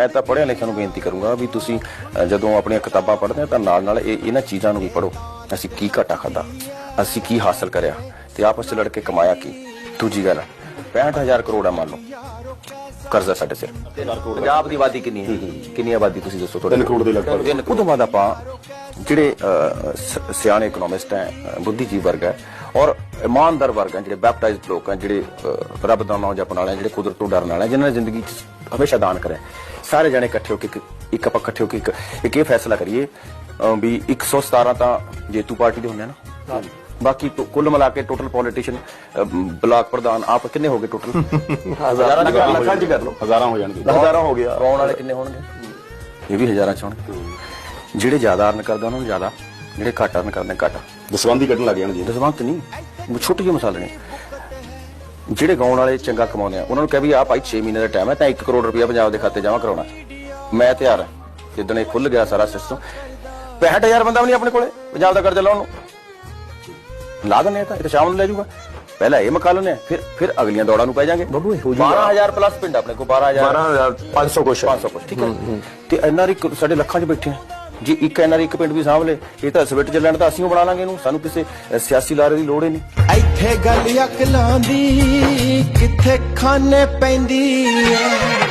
ਮੈਂ ਤਾਂ ਪੜ੍ਹਿਆ ਲਿਖਿਆ ਨੂੰ ਬੇਨਤੀ ਕਰੂੰਗਾ ਵੀ ਤੁਸੀਂ ਜਦੋਂ ਆਪਣੀਆਂ ਕਿਤਾਬਾਂ ਪੜ੍ਹਦੇ ਹੋ ਤਾਂ ਨਾਲ ਨਾਲ ਇਹ ਇਹਨਾਂ ਚੀਜ਼ਾਂ ਨੂੰ ਵੀ ਪੜ੍ਹੋ। ਅਸੀਂ ਕੀ ਘਾਟਾ ਖਾਦਾ ਅਸੀਂ ਕੀ ਹਾਸਲ ਕਰਿਆ? ਤੇ ਆਪਸ ਚ ਲੜ ਕੇ ਕਮਾਇਆ ਕੀ? ਦੂਜੀ ਗੱਲ 65000 ਕਰੋੜ ਆ ਮੰਨ ਲਓ। ਕਰਜ਼ਾ ਸਾਡੇ ਸਿਰ। ਪੰਜਾਬ ਦੀ ਆਬਾਦੀ ਕਿੰਨੀ ਹੈ? ਕਿੰਨੀ ਆਬਾਦੀ ਤੁਸੀਂ ਦੱਸੋ ਤਿੰਨ ਕਰੋੜ ਦੇ ਲਗਭਗ। ਉਹ ਤੋਂ ਬਾਅਦ ਆਪਾਂ ਜਿਹੜੇ ਸਿਆਣੇ ਇਕਨੋਮਿਸਟ ਹੈ ਬੁੱਧੀਜੀਵ ਵਰਗ ਹੈ ਔਰ ਇਮਾਨਦਾਰ ਵਰਗ ਹੈ ਜਿਹੜੇ ਬੈਪਟਾਈਜ਼ਡ ਲੋਕ ਹੈ ਜਿਹੜੇ ਰੱਬ ਦਾ ਨਾਮ ਜਪਣ ਵਾਲੇ ਜਿਹੜੇ ਕੁਦਰਤ ਤੋਂ ਡਰਨ ਵਾਲੇ ਜਿਨ੍ਹਾਂ ਨੇ ਜ਼ਿੰਦਗੀ 'ਚ ਹਮੇਸ਼ਾ ਦਾਨ ਕਰਿਆ ਸਾਰੇ ਜਣੇ ਇਕੱਠੇ ਹੋ ਕੇ ਇੱਕ- ਆਪਾਂ ਇਕੱਠੇ ਹੋ ਕੇ ਇੱਕ ਇਹ ਫੈਸਲਾ ਕਰੀਏ ਵੀ 117 ਤਾਂ ਜੇਤੂ ਪਾਰਟੀ ਦੇ ਹੁੰਦੇ ਨਾ? ਬਾਕੀ ਕੁੱਲ ਮਿਲਾ ਕੇ ਟੋਟਲ ਪੋਲੀਟੀਸ਼ੀਅਨ ਬਲਾਕ ਪ੍ਰਧਾਨ ਆਪ ਕਿੰਨੇ ਹੋ ਗਏ ਟੋਟਲ ਹਜ਼ਾਰਾਂ ਲੱਖਾਂ ਚ ਕਰ ਲਓ। ਹਜ਼ਾਰਾਂ ਹੋ ਜਾਣਗੇ। ਹਜ਼ਾਰਾਂ ਹੋ ਗਿਆ। ਪਾਉਣ ਵਾਲੇ ਕਿੰਨੇ ਹੋਣਗੇ? ਇਹ ਵੀ ਹਜ਼ਾਰਾਂ ਚ ਹੋਣਗੇ। ਜਿਹੜੇ ਜ਼ਿਆਦਾ ਅਰਨ ਕਰਦੇ ਉਹਨਾਂ ਨੂੰ ਜ਼ਿਆਦਾ ਜਿਹੜੇ ਘੱਟ ਅਰਨ ਕਰਦੇ ਘੱਟ। ਦਸਵੰਦੀ ਕੱਢਣ ਲੱਗ ਜਾਣ ਜੀ ਦਸਵੰਤ ਨਹੀਂ ਉਹ ਛੋਟੇ ਜਿਹੇ ਮਸਾਲੇ ਨੇ ਜਿਹੜੇ ਗਾਉਣ ਵਾਲੇ ਚੰਗਾ ਕਮਾਉਂਦੇ ਆ ਉਹਨਾਂ ਨੂੰ ਕਹਿ ਵੀ ਆ ਭਾਈ 6 ਮਹੀਨੇ ਦਾ ਟਾਈਮ ਹੈ ਤਾਂ 1 ਕਰੋੜ ਰੁਪਇਆ ਪੰਜਾਬ ਦੇ ਖਾਤੇ ਜਮ੍ਹਾਂ ਕਰਾਉਣਾ ਮੈਂ ਤਿਆਰ ਹਾਂ। ਜਿੱਦਣ ਇਹ ਖੁੱਲ ਗਿਆ ਸਾਰਾ ਸਿਸਟਮ 65000 ਬੰਦਾ ਵੀ ਨਹੀਂ ਆਪਣੇ ਕੋਲੇ ਪੰਜਾਬ ਦਾ ਕਰਜ਼ਾ ਲਾਉਣ ਨੂੰ। ਲਾ ਆ ਤਾਂ ਇਹ ਤਾਂ ਸ਼ਾਮ ਨੂੰ ਲੈ ਜਾਊਗਾ। ਪਹਿਲਾਂ ਇਹ ਮਕਾ ਆ ਫਿਰ ਫਿਰ ਅਗਲੀਆਂ ਦੌੜਾਂ ਨੂੰ ਪੈ ਜਾਾਂਗੇ ਬਾਬੂ, ਇਹੋ ਜਿਹੀ 12000 ਪਲੱਸ ਪਿੰਡ ਆਪਣੇ ਕੋਲ 12000 12500 ਕੁਛ 500 ਕੁਛ ਠੀਕ ਹੈ ਤੇ ਐਨਆਰਈ ਸਾਡੇ ਲੱਖਾਂ 'ਚ ਬੈਠੇ ਆ। ਜੇ ਇੱਕ ਐਨਆਰਈ ਇੱਕ ਪਿੰਡ ਵੀ ਸਾਂਭ ਲੇ ਇਹ ਤਾਂ ਸਵਿਟ ਚੱਲਣ ਤਾਂ ਅਸੀਂ ਓ ਬਣਾ ਲਾਂਗੇ ਇਹਨੂੰ ਸਾਨੂੰ ਕਿਸੇ ਸਿਆਸੀ ਲਾਰੇ ਦੀ ਲੋੜ ਹੀ ਨਹੀਂ। ਇੱਥੇ ਗੱਲ ਅਕਲਾਂ ਦੀ ਕਿੱਥੇ ਖਾਨੇ ਪੈਂਦੀ ਐ